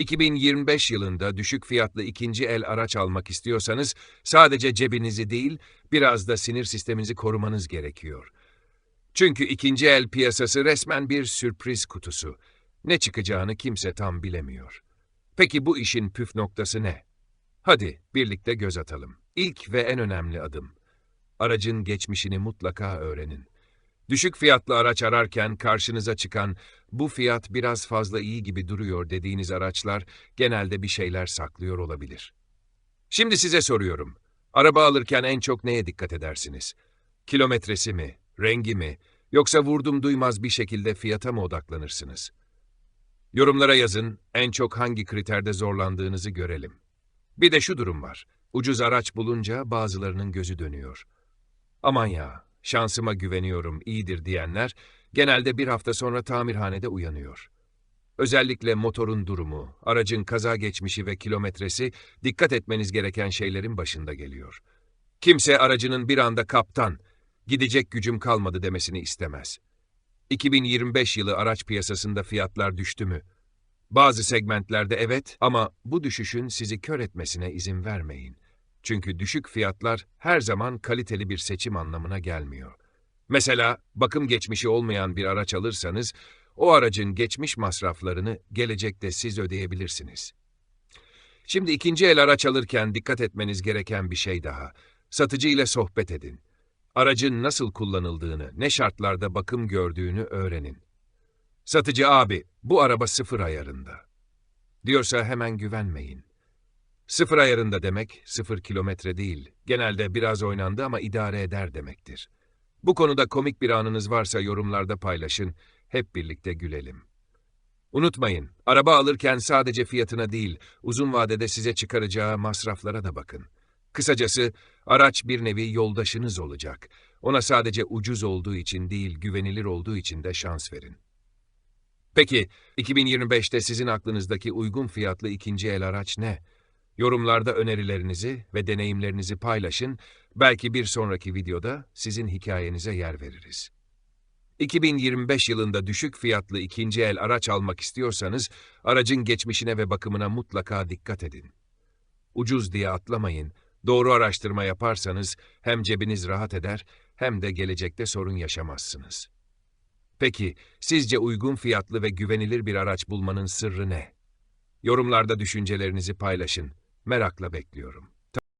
2025 yılında düşük fiyatlı ikinci el araç almak istiyorsanız sadece cebinizi değil, biraz da sinir sisteminizi korumanız gerekiyor. Çünkü ikinci el piyasası resmen bir sürpriz kutusu. Ne çıkacağını kimse tam bilemiyor. Peki bu işin püf noktası ne? Hadi birlikte göz atalım. İlk ve en önemli adım. Aracın geçmişini mutlaka öğrenin. Düşük fiyatlı araç ararken karşınıza çıkan bu fiyat biraz fazla iyi gibi duruyor dediğiniz araçlar genelde bir şeyler saklıyor olabilir. Şimdi size soruyorum. Araba alırken en çok neye dikkat edersiniz? Kilometresi mi, rengi mi, yoksa vurdum duymaz bir şekilde fiyata mı odaklanırsınız? Yorumlara yazın, en çok hangi kriterde zorlandığınızı görelim. Bir de şu durum var. Ucuz araç bulunca bazılarının gözü dönüyor. Aman ya, şansıma güveniyorum, iyidir diyenler genelde bir hafta sonra tamirhanede uyanıyor. Özellikle motorun durumu, aracın kaza geçmişi ve kilometresi dikkat etmeniz gereken şeylerin başında geliyor. Kimse aracının bir anda kaptan, gidecek gücüm kalmadı demesini istemez. 2025 yılı araç piyasasında fiyatlar düştü mü? Bazı segmentlerde evet ama bu düşüşün sizi kör etmesine izin vermeyin. Çünkü düşük fiyatlar her zaman kaliteli bir seçim anlamına gelmiyor. Mesela bakım geçmişi olmayan bir araç alırsanız, o aracın geçmiş masraflarını gelecekte siz ödeyebilirsiniz. Şimdi ikinci el araç alırken dikkat etmeniz gereken bir şey daha. Satıcı ile sohbet edin. Aracın nasıl kullanıldığını, ne şartlarda bakım gördüğünü öğrenin. Satıcı abi, bu araba sıfır ayarında. Diyorsa hemen güvenmeyin. Sıfır ayarında demek, sıfır kilometre değil. Genelde biraz oynandı ama idare eder demektir. Bu konuda komik bir anınız varsa yorumlarda paylaşın, hep birlikte gülelim. Unutmayın, araba alırken sadece fiyatına değil, uzun vadede size çıkaracağı masraflara da bakın. Kısacası, araç bir nevi yoldaşınız olacak. Ona sadece ucuz olduğu için değil, güvenilir olduğu için de şans verin. Peki, 2025'te sizin aklınızdaki uygun fiyatlı ikinci el araç ne? Yorumlarda önerilerinizi ve deneyimlerinizi paylaşın, belki bir sonraki videoda sizin hikayenize yer veririz. 2025 yılında düşük fiyatlı ikinci el araç almak istiyorsanız, aracın geçmişine ve bakımına mutlaka dikkat edin. Ucuz diye atlamayın, doğru araştırma yaparsanız hem cebiniz rahat eder hem de gelecekte sorun yaşamazsınız. Peki, sizce uygun fiyatlı ve güvenilir bir araç bulmanın sırrı ne? Yorumlarda düşüncelerinizi paylaşın. Merakla bekliyorum.